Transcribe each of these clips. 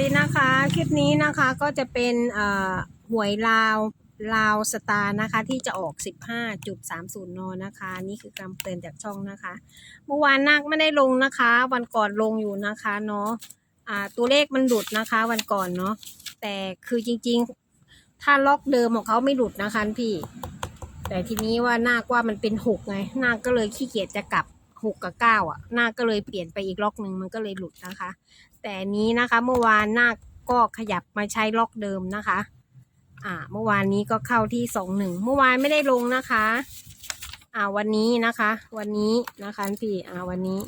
ดีนะคะ คลิปนี้นะคะก็จะเป็นหวยลาวลาวสตาร์นะคะ ที่จะออก 15.30 น นะคะ นี่คือคำเตือนจากช่องนะคะ เมื่อวานนาคไม่ได้ลงนะคะ วันก่อนลงอยู่นะคะเนาะตัวเลขมันหลุดนะคะวันก่อนเนาะแต่คือจริงๆ ถ้าล็อกเดิมของเขาไม่หลุดนะคะพี่ แต่ทีนี้ว่านาคว่ามันเป็นหกไงนาคก็เลยขี้เกียจจะกลับ หกกับเก้าอะนาคก็เลยเปลี่ยนไปอีกล็อกหนึ่งมันก็เลยหลุดนะคะ แต่นี้นะคะเมื่อวานนาคก็ขยับมาใช้ล็อกเดิมนะคะ อ่า เมื่อวานนี้ก็เข้าที่สองหนึ่งเมื่อวานไม่ได้ลงนะคะ อ่าวันนี้นะคะ วันนี้นะคะพี่อ่าวันนี้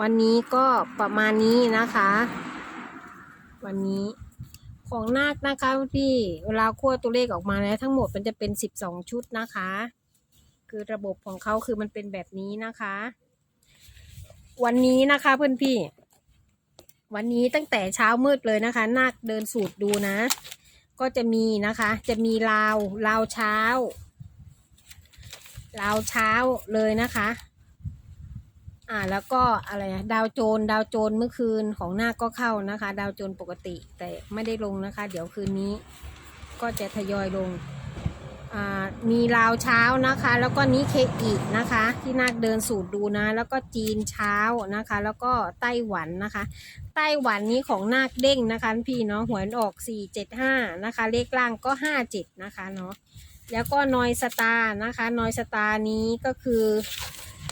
วันนี้ก็ประมาณนี้นะคะ วันนี้ของนาคนะคะพี่เวลาคั่วตัวเลขออกมาแล้วทั้งหมดมันจะเป็นสิบสองชุดนะคะ คือระบบของเขาคือมันเป็นแบบนี้นะคะ วันนี้นะคะเพื่อนพี่ วันนี้ตั้งแต่เช้ามืดเลยนะคะนาคเดินสูตรดูนะ ก็จะมีนะคะ จะมีลาวลาวเช้าลาวเช้าเลยนะคะ อ่าแล้วก็อะไรนะดาวโจนดาวโจนเมื่อคืนของนาคก็เข้านะคะ ดาวโจนปกติแต่ไม่ได้ลงนะคะ เดี๋ยวคืนนี้ก็จะทยอยลง มีลาวเช้านะคะ แล้วก็นิเคอีนะคะ ที่นาคเดินสูตรดูนะ แล้วก็จีนเช้านะคะ แล้วก็ไต้หวันนะคะ ไต้หวันนี้ของนาคเด้งนะคะ พี่เนาะหวยออก 475 นะคะ เลขล่างก็ 57 นะคะเนาะแล้วก็นอยสตาร์นะคะนอยสตาร์นี้ก็คือ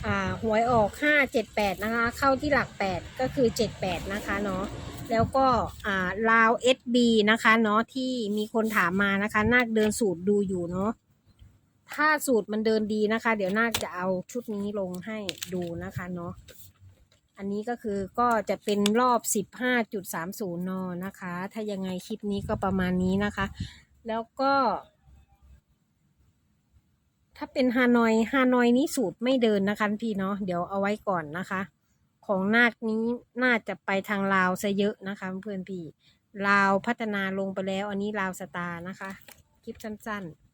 อ่าหวยออก 578 นะคะ เข้าที่หลัก 8 ก็คือ 78 นะคะเนาะ แล้วก็อ่าลาว SB นะคะเนาะที่มีคนถามมานะคะนาคเดินสูตรดูอยู่เนาะถ้าสูตรมันเดินดีนะคะ เดี๋ยวนาคจะเอาชุดนี้ลงให้ดูนะคะเนาะอันนี้ก็คือก็จะเป็นรอบ 15.30 น นะคะ ถ้ายังไงคลิปนี้ก็ประมาณนี้นะคะ แล้วก็ ถ้าเป็นฮานอยฮานอยนี้สูตรไม่เดินนะคะพี่เนาะเดี๋ยวเอาไว้ก่อนนะคะ ของนาคนี้น่าจะไปทางลาวซะเยอะนะคะเพื่อนพี่ลาวพัฒนาลงไปแล้ว อันนี้ลาวสตาร์นะคะ คลิปสั้น ๆ